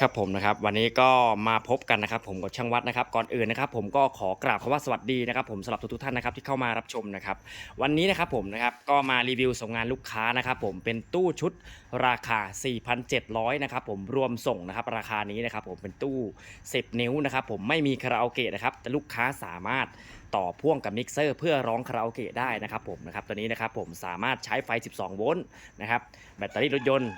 ครับผมนะครับวันนี้ก็มาพบกันนะครับ ผมกับช่างวัดนะครับก่อนอื่นนะครับ ผมก็ขอกราบคำว่าสวัสดีนะครับ ผมสำหรับทุกๆท่านนะครับที่เข้ามารับชมนะครับ วันนี้นะครับผมนะครับก็มารีวิวส่งงานลูกค้านะครับ ผมเป็นตู้ชุดราคา 4,700นะครับผมรวมส่งนะครับราคานี้นะครับ ผมเป็นตู้ 10 นิ้วนะครับ ผมไม่มีคาราโอเกะนะครับแต่ลูกค้าสามารถต่อพ่วงกับมิกเซอร์เพื่อร้องคาราโอเกะได้นะครับผมนะครับตัวนี้นะครับผมสามารถใช้ไฟ 12 โวลต์นะครับแบตเตอรี่รถยนต์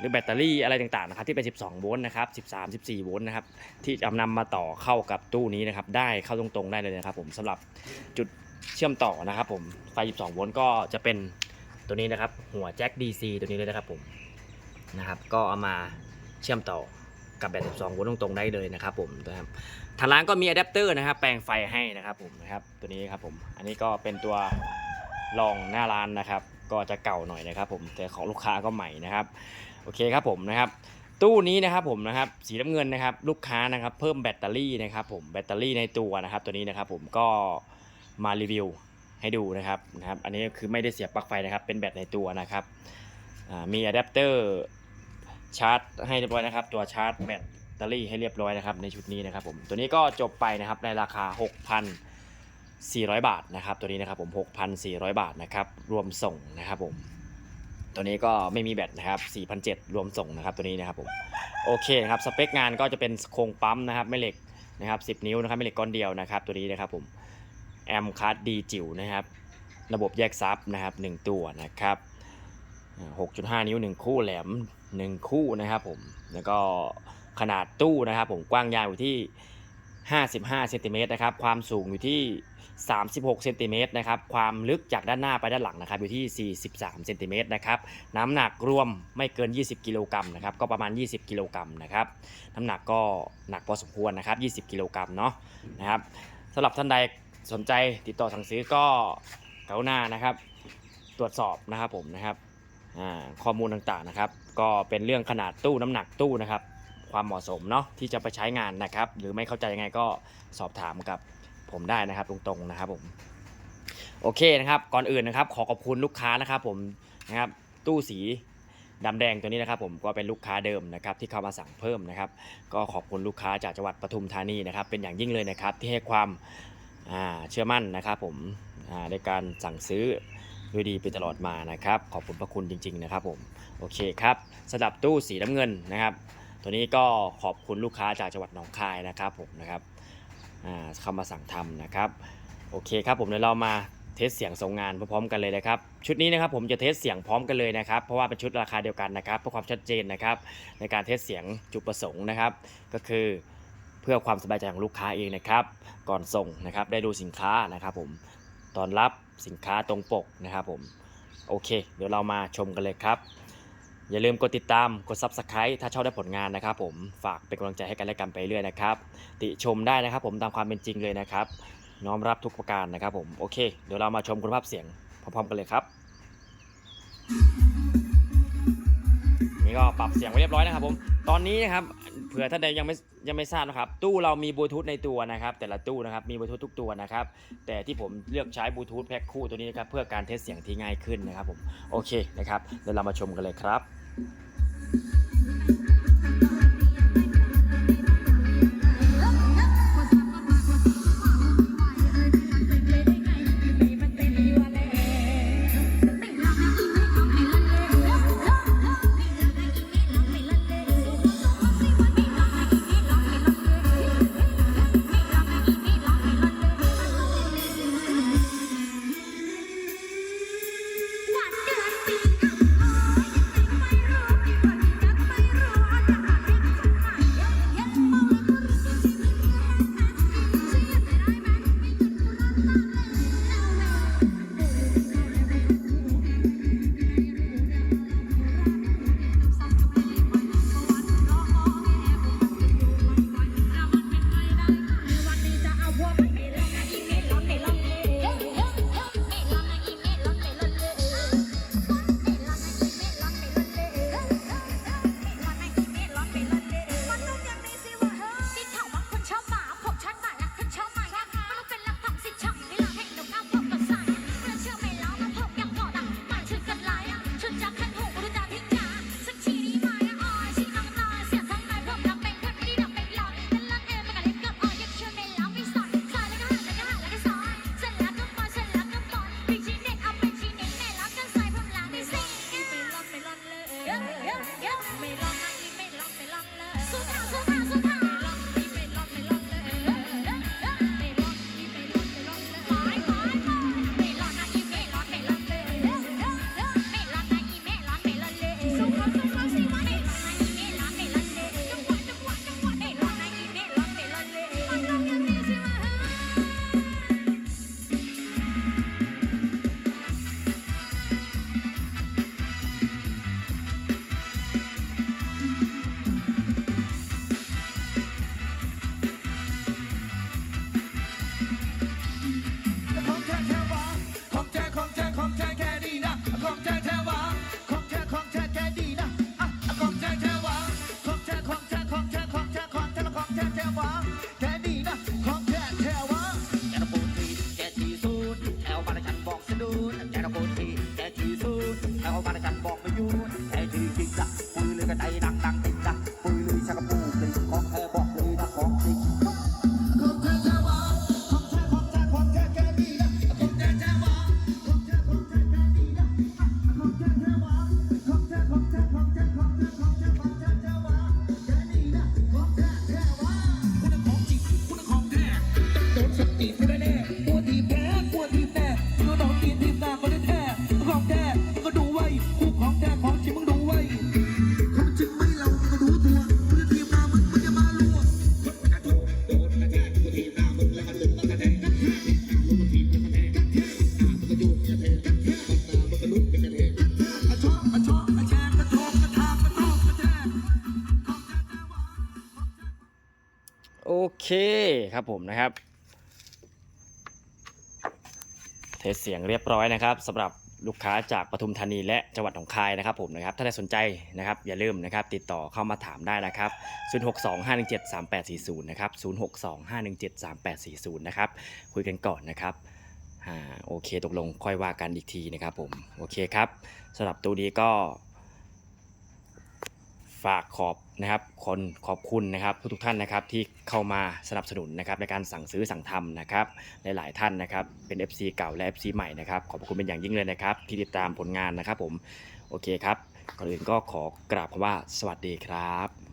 หรือแบตเตอรี่อะไรต่างๆนะครับที่เป็น 12 โวลต์นะครับ 13 14 โวลต์นะครับที่จะนำมาต่อเข้ากับตู้นี้นะครับได้เข้าตรงๆได้เลยนะครับ ผมสำหรับจุดเชื่อมต่อนะครับ ผมไฟ 12 โวลต์ก็จะเป็นตัวนี้นะครับ หัวแจ็ค DC ตัวนี้เลยนะครับผมนะครับ ก็เอามาเชื่อมต่อกับแบต12 โวลต์ตรงๆได้เลยนะครับ ผมนะครับทางร้านก็มีอะแดปเตอร์นะครับ แปลงไฟให้นะครับผมนะครับตัวนี้ครับผมอันนี้ก็เป็นตัวรองหน้าร้านนะครับ ก็จะเก่าหน่อยนะครับผมแต่ของลูกค้าก็ใหม่นะครับโอเคครับผมนะครับตู้นี้นะครับผมนะครับสีน้ำเงินนะครับลูกค้านะครับเพิ่มแบตเตอรี่นะครับผมแบตเตอรี่ในตัวนะครับตัวนี้นะครับผมก็มารีวิวให้ดูนะครับนะครับอันนี้คือไม่ได้เสียบปลั๊กไฟนะครับเป็นแบตในตัวนะครับมีอะแดปเตอร์ชาร์จให้เรียบร้อยนะครับตัวชาร์จแบตเตอรี่ให้เรียบร้อยนะครับในชุดนี้นะครับผมตัวนี้ก็จบไปนะครับในราคา 400 บาทนะครับ ตัวนี้นะครับผม 6,400 บาทนะครับ รวมส่งนะครับผม ตัวนี้ก็ไม่มีแบตนะครับ4,700 รวมส่งนะครับตัวนี้นะครับผม โอเคนะครับ สเปคงานก็จะเป็นโครงปั๊มนะครับแม่เหล็กนะครับ 10 นิ้วนะครับแม่เหล็กก้อนเดียวนะครับ ตัวนี้นะครับผม แอมคัสดีจิ๋วนะครับ ระบบแยกซับนะครับ 1 ตัวนะครับ 6.5 นิ้ว 1 คู่แหลม 1 คู่นะครับผม แล้วก็ขนาดตู้นะครับผม กว้างยาวอยู่ที่ 55เซนติเมตรนะครับ ความสูงอยู่ที่ 36เซนติเมตรนะครับ ความลึกจากด้านหน้าไปด้านหลังนะครับ อยู่ที่ 43เซนติเมตรนะครับ น้ำหนักรวมไม่เกิน 20 กิโลกรัมนะครับ ก็ประมาณ 20 กิโลกรัมนะครับ น้ำหนักก็หนักพอสมควรนะครับ 20 กิโลกรัมเนาะนะครับสำหรับท่านใดสนใจติดต่อสั่งซื้อก็กรุณานะครับ ตรวจสอบนะครับผมนะครับข้อมูลต่างๆนะครับ ก็เป็นเรื่องขนาดตู้น้ำหนักตู้นะครับ ความเหมาะสมเนาะที่จะไปใช้งานนะครับ หรือไม่เข้าใจยังไงก็สอบถามกับ ผมได้นะครับตรงๆนะครับผมโอเคนะครับก่อนอื่นนะครับ ขอขอบคุณลูกค้านะครับผมนะครับตู้สีดำแดงตัวนี้นะครับผมก็เป็นลูกค้าเดิมนะครับที่เข้ามาสั่งเพิ่มนะครับ ก็ขอบคุณลูกค้าจากจังหวัดปทุมธานีนะครับ เป็นอย่างยิ่งเลยนะครับที่ให้ความเชื่อมั่นนะครับผมในการสั่งซื้อด้วยดีไปตลอดมานะครับ ขอบคุณพระคุณจริง ๆ นะครับผมโอเคครับสำหรับตู้สีน้ำเงินนะครับ ตัวนี้ก็ขอบคุณลูกค้าจากจังหวัดหนองคายนะครับผมนะครับ อ่าเขามาสั่งทำนะครับ โอเคครับผมเดี๋ยวเรามาเทสเสียงส่งงานพร้อมๆกันเลยนะครับ ชุดนี้นะครับผมจะเทสเสียงพร้อมกันเลยนะครับ เพราะว่าเป็นชุดราคาเดียวกันนะครับเพื่อความชัดเจนนะครับ ในการเทสเสียงจุดประสงค์นะครับ ก็คือเพื่อความสบายใจของลูกค้าเองนะครับ ก่อนส่งนะครับได้ดูสินค้านะครับผมตอนรับสินค้าตรงปกนะครับผมโอเค เดี๋ยวเรามาชมกันเลยครับ อย่าลืมกดติดตาม กด Subscribe ถ้าชอบได้ผลงานนะครับผม ฝากเป็นกำลังใจให้กันและกันไปเรื่อยนะครับ ติชมได้นะครับผมตามความเป็นจริงเลยนะครับ น้อมรับทุกประการนะครับผม โอเค เดี๋ยวเรามาชมคุณภาพเสียงพร้อมๆกันเลยครับ นี่ก็ปรับเสียงไว้เรียบร้อยนะครับผม ตอนนี้นะครับ เผื่อท่านใดยังไม่ยังไม่ทราบนะครับ ตู้เรามีบลูทูธในตัวนะครับ แต่ละตู้นะครับ มีบลูทูธทุกตัวนะครับ แต่ที่ผมเลือกใช้บลูทูธแพ็คคู่ตัวนี้นะครับ เพื่อการเทสเสียงที่ง่ายขึ้นนะครับผม โอเคนะครับ เดี๋ยวเรามาชมกันเลยครับ วัน คครับผมนะครับ เทสเสียงเรียบร้อยนะครับสำหรับลูกค้าจากปทุมธานีและจังหวัดหนองคายนะครับผมนะครับถ้าได้สนใจนะครับอย่าลืมนะครับติดต่อเข้ามาถามได้นะครับ 0625173840 นะครับ 0625173840 นะครับ คุยกันก่อนนะครับอ่าโอเคตกลงค่อยว่ากันอีกทีนะครับผม โอเคครับสำหรับตัวนี้ก็ ฝากขอบนะครับคนขอบคุณนะครับทุกท่านนะครับที่เข้ามาสนับสนุนนะครับในการสั่งซื้อสั่งทำนะครับหลายๆท่านนะครับเป็น FC เก่าและ FC ใหม่นะครับขอบคุณเป็นอย่างยิ่งเลยนะครับ ที่ติดตามผลงานนะครับผมโอเคครับก่อนอื่นก็ขอกราบคำว่าสวัสดีครับ